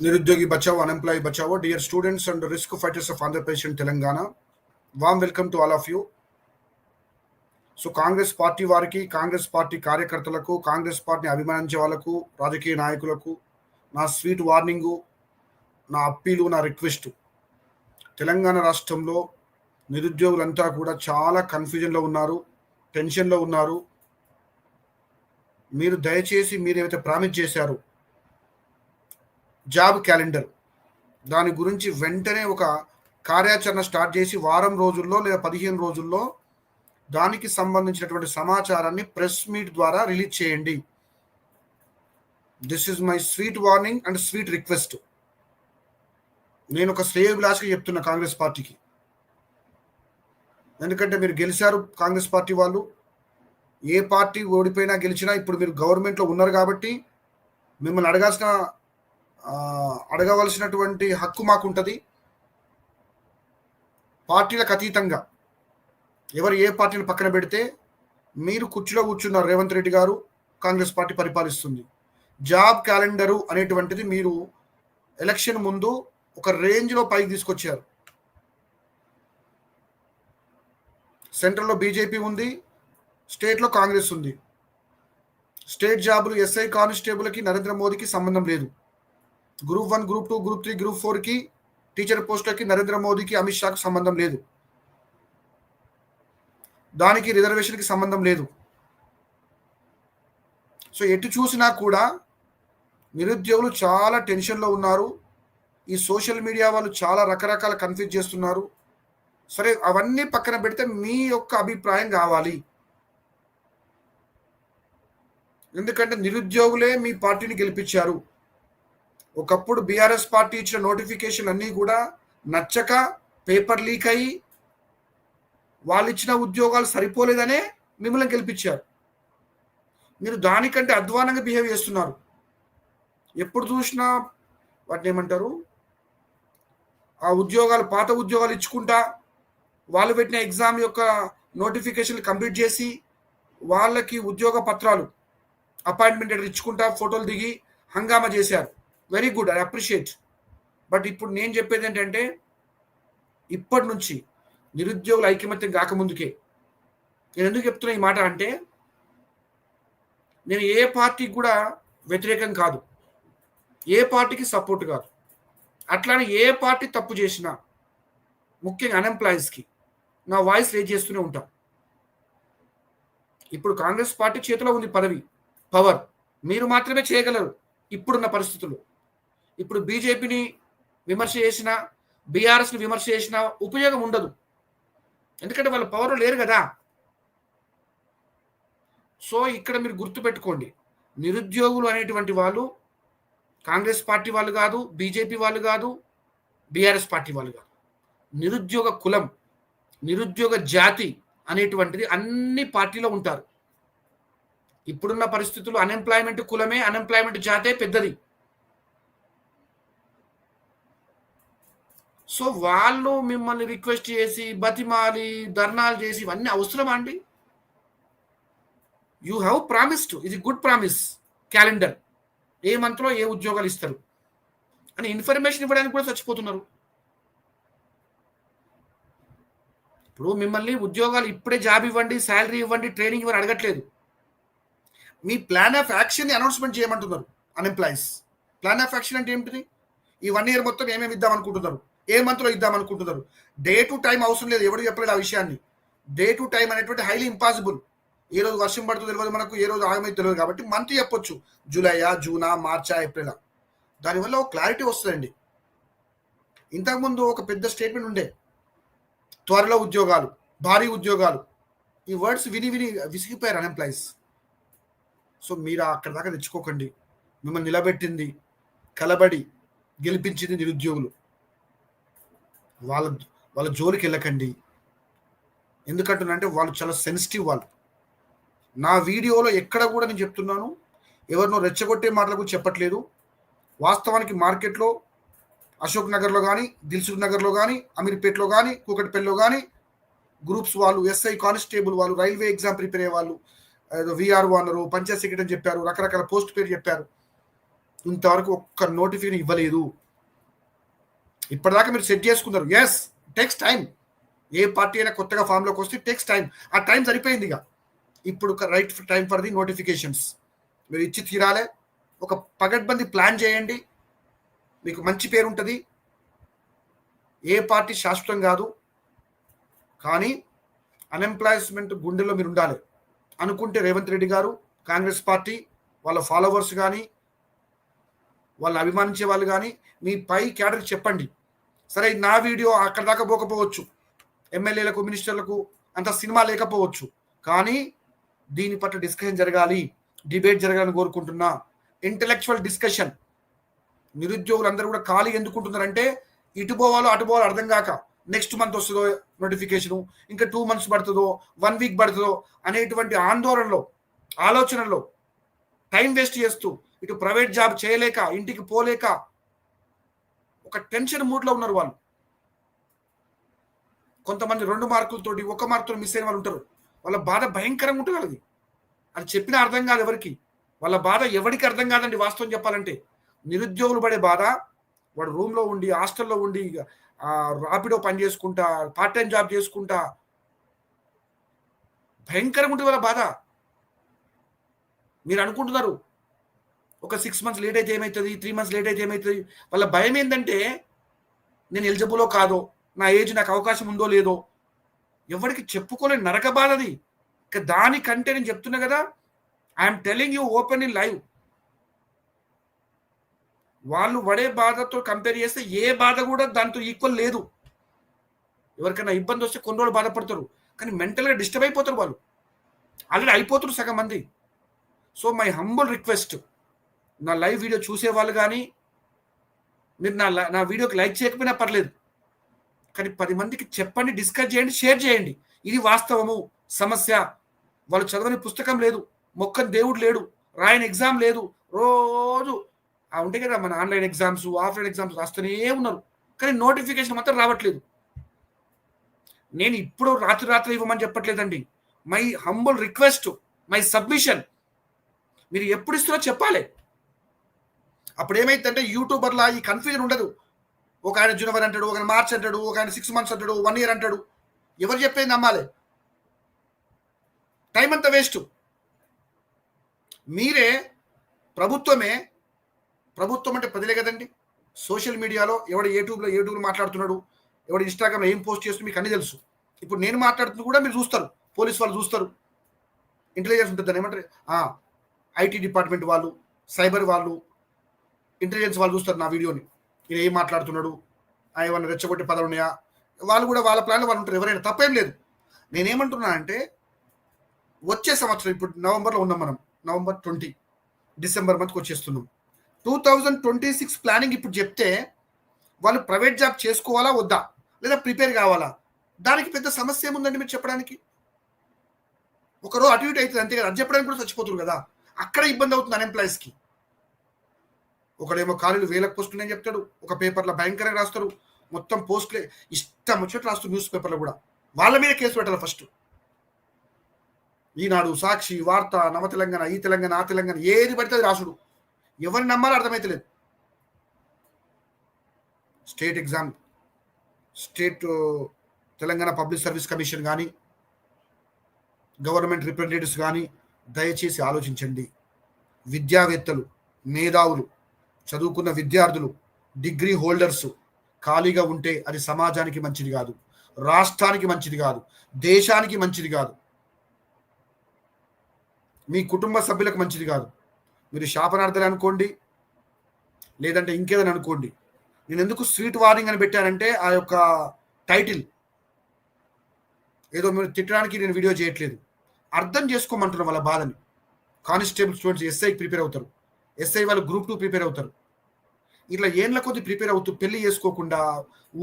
నిరుద్యోగి Bachao, Unemployed Bachao, dear students and risk fighters of Andhra Pradesh and Telangana, warm welcome to all of you. So Congress party వారికి Congress party కార్యకర్తలకు కాంగ్రెస్ పార్టీని అభిమానించే వాళ్ళకు రాజకీయ నాయకులకు నా స్వీట్ వార్నింగు నా అప్పీలు నా రిక్వెస్ట్ తెలంగాణ రాష్ట్రంలో నిరుద్యోగులంతా కూడా చాలా కన్ఫ్యూజన్లో ఉన్నారు టెన్షన్లో ఉన్నారు మీరు దయచేసి మీరు ఏవైతే ప్రామిస్ చేశారో జాబ్ క్యాలెండర్. దాని గురించి వెంటనే ఒక కార్యాచరణ స్టార్ట్ చేసి వారం రోజుల్లో లేదా పదిహేను రోజుల్లో దానికి సంబంధించినటువంటి సమాచారాన్ని ప్రెస్ మీట్ ద్వారా రిలీజ్ చేయండి. This is my sweet warning and sweet request నేను ఒక శ్రేయభిలాష్గా చెప్తున్నా కాంగ్రెస్ పార్టీకి. ఎందుకంటే మీరు గెలిచారు కాంగ్రెస్ పార్టీ వాళ్ళు. ఏ పార్టీ ఓడిపోయినా గెలిచినా ఇప్పుడు మీరు గవర్నమెంట్లో ఉన్నారు కాబట్టి మిమ్మల్ని అడగాల్సిన అడగవలసినటువంటి హక్కు మాకు ఉంటుంది పార్టీలకు అతీతంగా ఎవరు ఏ పార్టీని పక్కన పెడితే మీరు కుర్చీలో కూర్చున్నారు రేవంత్ రెడ్డి గారు కాంగ్రెస్ పార్టీ పరిపాలిస్తుంది. జాబ్ క్యాలెండరు అనేటువంటిది మీరు ఎలక్షన్ ముందు ఒక రేంజ్లో పైకి తీసుకొచ్చారు. సెంట్రల్లో బీజేపీ ఉంది స్టేట్లో కాంగ్రెస్ ఉంది. స్టేట్ జాబులు ఎస్ఐ కానిస్టేబుల్కి నరేంద్ర మోదీకి సంబంధం లేదు. Group one group two group three group ఫోర్కి టీచర్ పోస్టులకి నరేంద్ర మోదీకి అమిత్ షాకు సంబంధం లేదు. దానికి రిజర్వేషన్కి సంబంధం లేదు. సో ఎటు చూసినా కూడా నిరుద్యోగులు చాలా టెన్షన్లో ఉన్నారు. ఈ సోషల్ మీడియా వాళ్ళు చాలా రకరకాల కన్ఫ్యూజ్ చేస్తున్నారు. సరే అవన్నీ పక్కన పెడితే మీ యొక్క అభిప్రాయం కావాలి. ఎందుకంటే నిరుద్యోగులే మీ పార్టీని గెలిపించారు. ఒకప్పుడు బీఆర్ఎస్ పార్టీ ఇచ్చిన నోటిఫికేషన్ అన్నీ కూడా నచ్చక పేపర్ లీక్ అయ్యి వాళ్ళు ఇచ్చిన ఉద్యోగాలు సరిపోలేదనే మిమ్మల్ని గెలిపించారు. మీరు దానికంటే అధ్వానంగా బిహేవ్ చేస్తున్నారు. ఎప్పుడు చూసినా వాటిని ఏమంటారు? ఆ ఉద్యోగాలు పాత ఉద్యోగాలు ఇచ్చుకుంటా వాళ్ళు పెట్టిన ఎగ్జామ్ యొక్క నోటిఫికేషన్ కంప్లీట్ చేసి వాళ్ళకి ఉద్యోగ పత్రాలు అపాయింట్మెంట్ ఇచ్చుకుంటా ఫోటోలు దిగి హంగామా చేశారు. Very good I appreciate. But ఇప్పుడు నేను చెప్పేది ఏంటంటే ఇప్పటి నుంచి నిరుద్యోగుల ఐకమత్యం కాకముందుకే నేను ఎందుకు చెప్తున్నా ఈ మాట అంటే నేను ఏ పార్టీకి కూడా వ్యతిరేకం కాదు. ఏ పార్టీకి సపోర్ట్ కాదు. అట్లానే ఏ పార్టీ తప్పు చేసినా ముఖ్యంగా అన్ఎంప్లాయీస్కి నా వాయిస్ రేజ్ చేస్తూనే ఉంటాం. ఇప్పుడు కాంగ్రెస్ పార్టీ చేతిలో ఉంది పదవి పవర్. మీరు మాత్రమే చేయగలరు ఇప్పుడున్న పరిస్థితుల్లో ఇప్పుడు బీజేపీని విమర్శ చేసినా బీఆర్ఎస్ని విమర్శ చేసినా ఉపయోగం ఉండదు. ఎందుకంటే వాళ్ళ పవర్ లేరు కదా. సో ఇక్కడ మీరు గుర్తుపెట్టుకోండి. నిరుద్యోగులు అనేటువంటి వాళ్ళు కాంగ్రెస్ పార్టీ వాళ్ళు కాదు బీజేపీ వాళ్ళు కాదు బీఆర్ఎస్ పార్టీ వాళ్ళు కాదు. నిరుద్యోగ కులం నిరుద్యోగ జాతి అనేటువంటిది అన్ని పార్టీలో ఉంటారు. ఇప్పుడున్న పరిస్థితులు అన్ఎంప్లాయ్మెంట్ కులమే అన్ఎంప్లాయ్మెంట్ జాతే పెద్దది. సో వాళ్ళు మిమ్మల్ని రిక్వెస్ట్ చేసి బతిమాలి ధర్నాలు చేసి ఇవన్నీ అవసరమా అండి? యూ హ్యావ్ ప్రామిస్డ్ ఇది గుడ్ ప్రామిస్ క్యాలెండర్ ఏ మంత్లో ఏ ఉద్యోగాలు ఇస్తారు. అని ఇన్ఫర్మేషన్ ఇవ్వడానికి కూడా చచ్చిపోతున్నారు. ఇప్పుడు మిమ్మల్ని ఉద్యోగాలు ఇప్పుడే జాబ్ ఇవ్వండి శాలరీ ఇవ్వండి ట్రైనింగ్ ఇవ్వని అడగట్లేదు. మీ ప్లాన్ ఆఫ్ యాక్షన్ అనౌన్స్మెంట్ చేయమంటున్నారు అన్ఎంప్లాయీస్ ప్లాన్ ఆఫ్ యాక్షన్ అంటే ఏమిటిది? ఈ వన్ ఇయర్ మొత్తం ఏమేమి ఇద్దాం అనుకుంటున్నారు? ఏ మంత్లో ఇద్దాం అనుకుంటున్నారు? డే టు టైం అవసరం లేదు ఎవరు చెప్పలేదు ఆ విషయాన్ని. డే టు టైం అనేటువంటి హైలీ ఇంపాసిబుల్ ఏ రోజు వర్షం పడుతుంది తెలియదు మనకు ఏ రోజు ఆగమైతే తెలియదు కాబట్టి మంత్ చెప్పొచ్చు. జూలైయా జూనా మార్చా ఏప్రిలా దానివల్ల ఒక క్లారిటీ వస్తుందండి. ఇంతకుముందు ఒక పెద్ద స్టేట్మెంట్ ఉండే. త్వరలో ఉద్యోగాలు భారీ ఉద్యోగాలు. ఈ వర్డ్స్ విని విని విసిగిపోయారు అన్ఎంప్లాయీస్ సో మీరు అక్కడ దాకా తెచ్చుకోకండి. మిమ్మల్ని నిలబెట్టింది కలబడి గెలిపించింది నిరుద్యోగులు. వాళ్ళ వాళ్ళ జోలికి వెళ్ళకండి. ఎందుకంటున్నంటే వాళ్ళు చాలా సెన్సిటివ్ వాళ్ళు. నా వీడియోలో ఎక్కడ కూడా నేను చెప్తున్నాను ఎవరినో రెచ్చగొట్టే మాటలకు చెప్పట్లేదు. వాస్తవానికి మార్కెట్లో అశోక్ నగర్లో కానీ దిల్సుఖ్ నగర్లో కానీ అమీర్పేట్లో కానీ కూకట్పల్లిలో కానీ గ్రూప్స్ వాళ్ళు ఎస్ఐ కానిస్టేబుల్ వాళ్ళు రైల్వే ఎగ్జామ్ ప్రిపేర్ అయ్యే వాళ్ళు విఆర్ఓ అన్నారు పంచాయత్ సెక్రటరీ చెప్పారు రకరకాల పోస్ట్ పేరు చెప్పారు. ఇంతవరకు ఒక్క నోటిఫికేషన్ ఇవ్వలేదు. ఇప్పటిదాకా మీరు సెట్ చేసుకున్నారు. ఎస్ టెక్స్ టైం ఏ పార్టీ అయినా కొత్తగా ఫామ్లోకి వస్తే టెక్స్ టైం ఆ టైం సరిపోయింది ఇక. ఇప్పుడు right time for the notifications మీరు ఇచ్చి తీరాలే. ఒక పగడ్బంది ప్లాన్ చేయండి. మీకు మంచి పేరు ఉంటుంది. ఏ పార్టీ శాశ్వతం కాదు. కానీ అన్ఎంప్లాయ్మెంట్ గుండెల్లో మీరు ఉండాలి. అనుకుంటే రేవంత్ రెడ్డి గారు కాంగ్రెస్ పార్టీ వాళ్ళ ఫాలోవర్స్ కానీ వాళ్ళు అభిమానించే వాళ్ళు కానీ మీ పై క్యాడర్ చెప్పండి. సరే నా వీడియో అక్కడ దాకా పోకపోవచ్చు. ఎమ్మెల్యేలకు మినిస్టర్లకు అంత సినిమా లేకపోవచ్చు. కానీ దీని పట్ల డిస్కషన్ జరగాలి డిబేట్ జరగాలని కోరుకుంటున్నా ఇంటలెక్చువల్ డిస్కషన్. నిరుద్యోగులందరూ కూడా ఖాళీ ఎందుకుంటున్నారంటే ఇటు పోవాలో అటు పోవాలో అర్థం కాక నెక్స్ట్ మంత్ వస్తుందో నోటిఫికేషన్ ఇంకా టూ మంత్స్ పడుతుందో వన్ వీక్ పడుతుందో అనేటువంటి ఆందోళనలో ఆలోచనలో టైం వేస్ట్ చేస్తూ ఇటు ప్రైవేట్ జాబ్ చేయలేక ఇంటికి పోలేక ఒక టెన్షన్ మూడ్లో ఉన్నారు వాళ్ళు. కొంతమంది రెండు మార్కులతోటి ఒక మార్కుతో మిస్ అయిన వాళ్ళు ఉంటారు. వాళ్ళ బాధ భయంకరంగా ఉంటుంది వాళ్ళది. అది చెప్పినా అర్థం కాదు ఎవరికి. వాళ్ళ బాధ ఎవరికి అర్థం కాదండి వాస్తవం చెప్పాలంటే. నిరుద్యోగులు పడే బాధ వాడు రూమ్లో ఉండి హాస్టల్లో ఉండి రాపిడో పని చేసుకుంటా పార్ట్ టైం జాబ్ చేసుకుంటా. భయంకరంగా ఉంటుంది వాళ్ళ బాధ. మీరు అనుకుంటున్నారు ఒక సిక్స్ మంత్స్ లేట్ అయితే ఏమవుతుంది త్రీ మంత్స్ లేట్ అయితే ఏమవుతుంది వాళ్ళ భయం ఏంటంటే నేను ఎలిజిబులో కాదో నా ఏజ్ నాకు అవకాశం ఉందో లేదో ఎవరికి చెప్పుకోలేని నరక బాధది ఇక దానికంటే నేను చెప్తున్నా కదా I'm telling you open in live వాళ్ళు పడే బాధతో కంపేర్ చేస్తే ఏ బాధ కూడా దాంతో ఈక్వల్ లేదు. ఎవరికైనా ఇబ్బంది వస్తే కొన్ని రోజులు బాధపడతారు. కానీ మెంటల్గా డిస్టర్బ్ అయిపోతారు వాళ్ళు. ఆల్రెడీ అయిపోతారు సగం మంది. సో మై హంబుల్ రిక్వెస్ట్ నా లైవ్ వీడియో చూసే వాళ్ళు కానీ మీరు నా నా వీడియోకి లైక్ చేయకపోయినా పర్లేదు. కానీ పది మందికి చెప్పండి డిస్కస్ చేయండి షేర్ చేయండి. ఇది వాస్తవము. సమస్య. వాళ్ళు చదవని పుస్తకం లేదు. మొక్కని దేవుడు లేడు. రాయని ఎగ్జామ్ లేదు. రోజు ఉంటాయి కదా మన ఆన్లైన్ ఎగ్జామ్స్ ఆఫ్లైన్ ఎగ్జామ్స్ రాస్తూనే ఉన్నారు. కానీ నోటిఫికేషన్ మాత్రం రావట్లేదు. నేను ఇప్పుడు రాత్రి రాత్రి ఇవ్వమని చెప్పట్లేదండి. My humble request my submission. మీరు ఎప్పుడు ఇస్తున్నారో చెప్పాలి. అప్పుడు ఏమైందంటే యూట్యూబర్లా ఈ కన్ఫ్యూజన్ ఉండదు. ఒక ఆయన జనవరి అంటాడు ఒక ఆయన మార్చ్ అంటాడు ఒక ఆయన సిక్స్ మంత్స్ అంటాడు వన్ ఇయర్ అంటాడు. ఎవరు చెప్పేది నమ్మాలి? టైం అంతా వేస్ట్ మీరే ప్రభుత్వమే ప్రభుత్వం అంటే ప్రజలే కదండి. సోషల్ మీడియాలో ఎవడు యూట్యూబ్లో యూట్యూబ్లో మాట్లాడుతున్నాడు ఎవడు ఇన్స్టాగ్రామ్లో ఏం పోస్ట్ చేస్తూ మీకు అన్ని తెలుసు. ఇప్పుడు నేను మాట్లాడుతున్నా కూడా మీరు చూస్తారు. పోలీస్ వాళ్ళు చూస్తారు. ఇంటెలిజెన్స్ ఉంటుంది ఏమంటారు? ఐటీ డిపార్ట్మెంట్ వాళ్ళు సైబర్ వాళ్ళు ఇంటెలిజెన్స్ వాళ్ళు చూస్తారు నా వీడియోని. ఈయన ఏం మాట్లాడుతున్నాడు? ఏమన్నా రెచ్చగొట్టే పదాలు ఉన్నాయా? వాళ్ళు కూడా వాళ్ళ ప్లాన్లో వాళ్ళు ఉంటారు. ఎవరైనా తప్పేం లేదు. నేనేమంటున్నా అంటే వచ్చే సంవత్సరం ఇప్పుడు నవంబర్లో ఉన్నాం మనం. November twenty. డిసెంబర్ మంత్కి వచ్చేస్తున్నాం. Two thousand twenty six planning ఇప్పుడు చెప్తే వాళ్ళు ప్రైవేట్ జాబ్ చేసుకోవాలా వద్దా? లేదా ప్రిపేర్ కావాలా? దానికి పెద్ద సమస్య ఏముందండి మీరు చెప్పడానికి? ఒకరోజు అటు ఇటు అవుతుంది అంతే కదా. అది చెప్పడానికి కూడా చచ్చిపోతున్నారు కదా. అక్కడ ఇబ్బంది అవుతుంది అన్ఎంప్లాయీస్కి ఒకడేమో ఖాళీలు వేలకు పోస్టులు చెప్తాడు? ఒక పేపర్లో భయంకరంగా రాస్తారు. మొత్తం పోస్టులే ఇష్టం వచ్చేట్టు రాస్తారు న్యూస్ పేపర్లో కూడా. వాళ్ళ మీద కేసు పెట్టాలి ఫస్ట్. ఈనాడు సాక్షి వార్త నవ తెలంగాణ ఈ తెలంగాణ ఆ తెలంగాణ ఏది పడితే రాసుడు. ఎవరిని నమ్మాలో అర్థమైతలేదు. State exam state Telangana public service commission కానీ గవర్నమెంట్ రిప్రజెంటేటివ్స్ కానీ దయచేసి ఆలోచించండి. విద్యావేత్తలు మేధావులు చదువుకున్న విద్యార్థులు డిగ్రీ హోల్డర్స్ ఖాళీగా ఉంటే అది సమాజానికి మంచిది కాదు రాష్ట్రానికి మంచిది కాదు దేశానికి మంచిది కాదు. మీ కుటుంబ సభ్యులకు మంచిది కాదు. మీరు శాపనార్థాలు అనుకోండి లేదంటే ఇంకేదని అనుకోండి. నేను ఎందుకు స్వీట్ వార్నింగ్ అని పెట్టానంటే ఆ యొక్క టైటిల్. ఏదో మీరు తిట్టడానికి నేను వీడియో చేయట్లేదు. అర్థం చేసుకోమంటున్నాం వాళ్ళ బాధని. కానిస్టేబుల్ స్టూడెంట్స్ ఎస్ఐకి ప్రిపేర్ అవుతారు. ఎస్ఐ వాళ్ళు గ్రూప్ టూ ప్రిపేర్ అవుతారు. ఇట్లా ఏండ్ల కొద్ది ప్రిపేర్ అవుతూ పెళ్ళి చేసుకోకుండా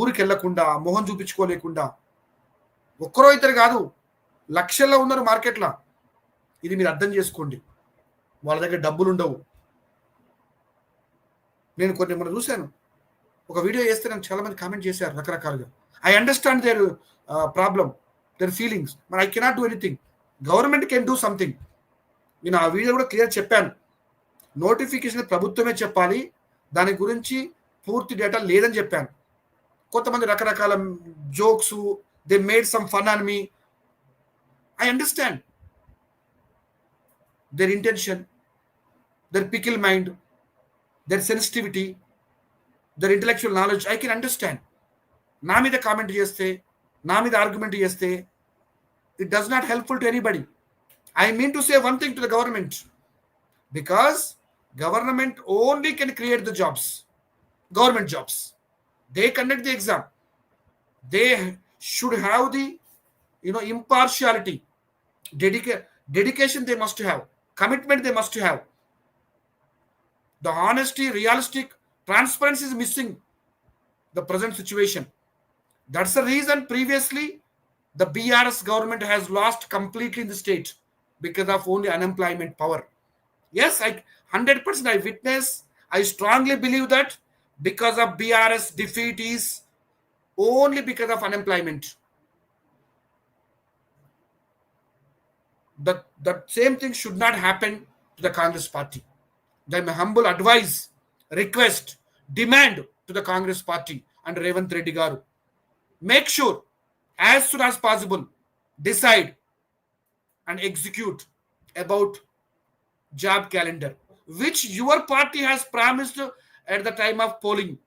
ఊరికి వెళ్ళకుండా మొహం చూపించుకోలేకుండా ఒక్కరో ఇద్దరు కాదు లక్షల్లో ఉన్నారు మార్కెట్లో ఇది మీరు అర్థం చేసుకోండి. వాళ్ళ దగ్గర డబ్బులు ఉండవు. నేను కొన్ని మొన్న చూశాను. ఒక వీడియో చేస్తే నాకు చాలా మంది కామెంట్ చేశారు రకరకాలుగా. I understand their problem their feelings మరి I cannot do anything government can do something నేను ఆ వీడియో కూడా క్లియర్ చెప్పాను. నోటిఫికేషన్ ప్రభుత్వమే చెప్పాలి. దాని గురించి పూర్తి డేటా లేదని చెప్పాను. కొంతమంది రకరకాల jokes they made some fun on me I understand their intention their pickle mind their sensitivity their intellectual knowledge I can understand నా మీద కామెంట్ చేస్తే నా మీద ఆర్గ్యుమెంట్ చేస్తే it does not helpful to anybody I mean to say one thing to the government because Government only can create the jobs, government jobs. They conduct the exam. They should have the, you know, impartiality, dedica- dedication they must have, commitment they must have. The honesty, realistic, transparency is missing the present situation. That's the reason previously the BRS government has lost completely in the state because of only unemployment power. Yes, I 100% I witness, I strongly believe that because of BRS defeat is only because of unemployment. That that same thing should not happen to the Congress party. Then my humble advice, request, demand to the Congress party and Revant Reddy Garu. Make sure as soon as possible decide and execute about job calendar which your party has promised at the time of polling.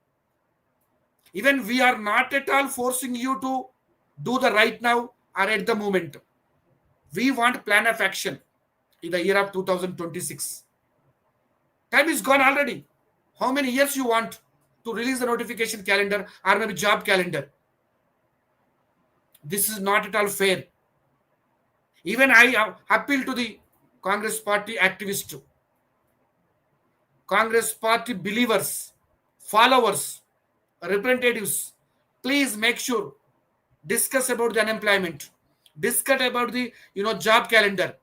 Even we are not at all forcing you to do the right now or at the moment. We want plan of action in the year of 2026. Time is gone already. How many years you want to release the notification calendar or maybe job calendar? This is not at all fair. Even I uh, appeal to the Congress Party activists, Congress Party believers, followers, representatives, please make sure discuss about the unemployment. Discuss about the you know job calendar.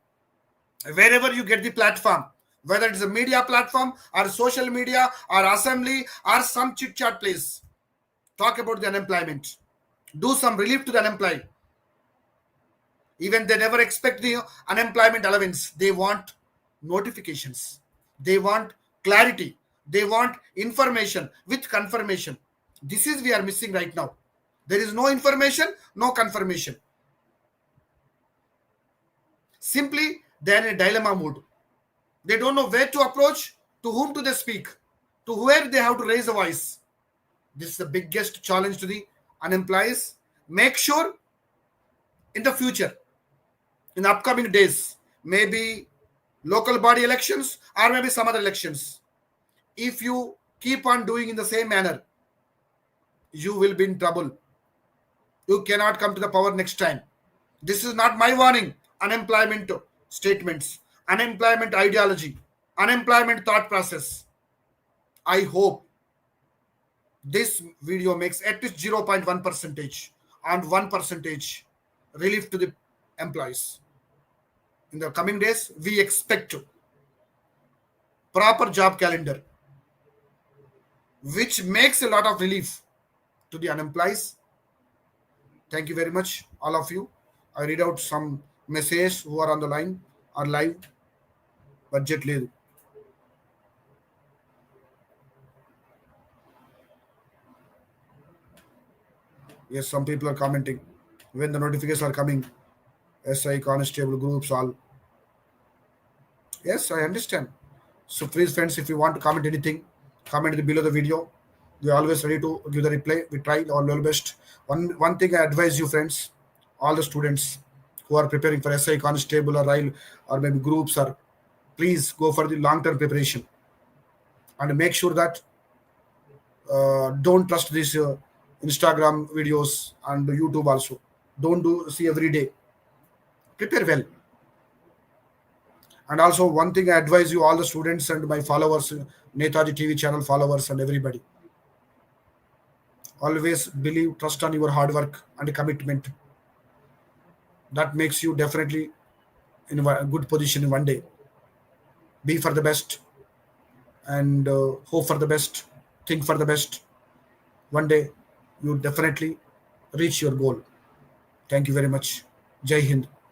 Wherever you get the platform, whether it's a media platform or social media or assembly or some chit chat place. Talk about the unemployment. Do some relief to the unemployed. Even they never expect the unemployment allowance. They want notifications. They want clarity. They want information with confirmation. This is we are missing right now. There is no information no confirmation. Simply they are in a dilemma mode. They don't know where to approach to whom to they speak to where they have to raise a voice. This is the biggest challenge to the unemployed make sure in the future in the upcoming days maybe local body elections or maybe some other elections. If you keep on doing in the same manner, you will be in trouble. You cannot come to the power next time. This is not my warning. Unemployment statements, unemployment ideology, unemployment thought process. I hope this video makes at least 0.1 percentage and 1 percentage relief to the employees in the coming days we expect to. Proper job calendar which makes a lot of relief to the unemployed thank you very much all of you. I read out some messages who are on the line or live. Budget లేదు yes some people are commenting when the notifications are coming SI constable groups all. Yes, I understand. So please, friends, if you want to comment anything, comment below the video. We are always ready to give the reply. We try our level best. One one thing I advise you, friends, all the students who are preparing for SI constable or rail or maybe groups or please go for the long-term preparation and make sure that uh, don't trust these uh, Instagram videos and YouTube also. Don't do see every day prepare well. And also one thing i advise you all the students and my followers netaji tv channel followers and everybody. Always believe trust on your hard work and commitment. That makes you definitely in a good position one day. Be for the best and uh, hope for the best think for the best. One day you definitely reach your goal. Thank you very much. Jai hind